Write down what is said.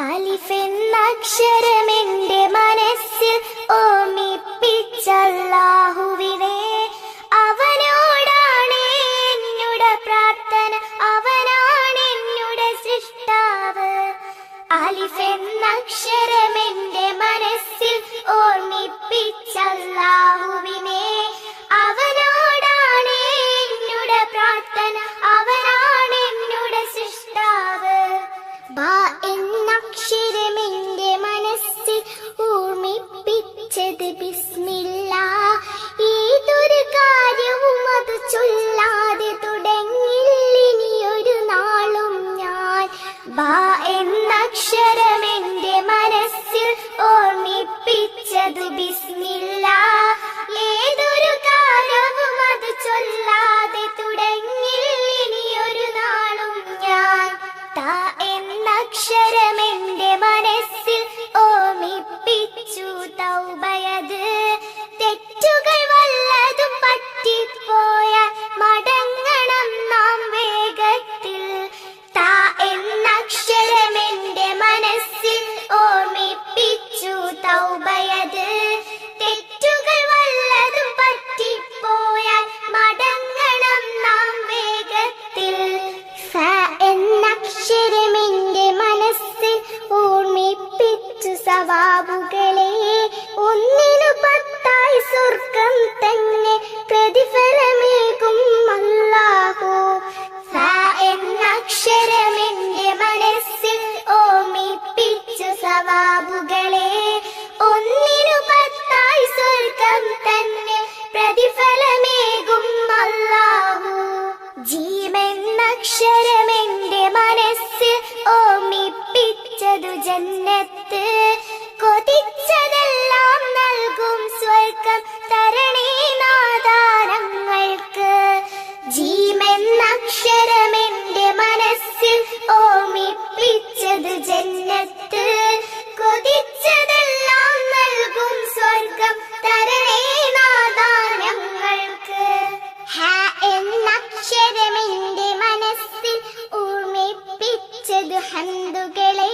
അലിഫെന്നക്ഷരമെന്റെ മനസ്സിൽ ഓമിപ്പിച്ചല്ലാഹുവിനെ. അവനോടാണ് എന്നുടെ പ്രാർത്ഥന അവനാണ് എന്നുടെ സൃഷ്ടാവ്. അലിഫെന്നക്ഷരമെന്റെ മനസ്സിൽ ഓർമ്മിപ്പിച്ചല്ലാഹുവിനെ ബാ എന്നക്ഷരമെന്റെ മനസ്സിൽ ഓർമ്മിപ്പിച്ചത് ബിസ്മില്ല. ഏതൊരു കാലവും അത് ചൊല്ലാതെ തുടങ്ങില്ലിനിയൊരു നാളും ഞാൻ. താ എന്നക്ഷരമെന്റെ മനസ്സിൽ ഓർമ്മിപ്പിച്ചു തൗബയത് സവാബുകളെ ഒന്നിനു പത്തായി സ്വർഗം തന്നെ പ്രതിഫലമേകും അല്ലാഹു. എന്നക്ഷരമെന്റെ മനസ്സിൽ ഓമിപ്പിച്ചു സവാബുകളെ ഒന്നിനു പത്തായി സ്വർഗം തന്നെ പ്രതിഫലമേകും അല്ലാഹു. ജീവെന്നക്ഷരമെന്റെ മനസ്സിൽ ഓമിപ്പിച്ചതു ജന്നത്ത് കൊതിച്ചതെല്ലാം നൽകും സ്വർഗം തരണേ നാദാരങ്ങൾക്ക് ജീമെന്ന മനസ്സിൽ ഓമിപ്പിച്ചത് ജന്നത്ത്. കൊതിച്ചതെല്ലാം നൽകും സ്വർഗം തരണേ നാദാരങ്ങൾക്ക് ഹ എന്ന മനസ്സിൽ ഹന്തുകളെ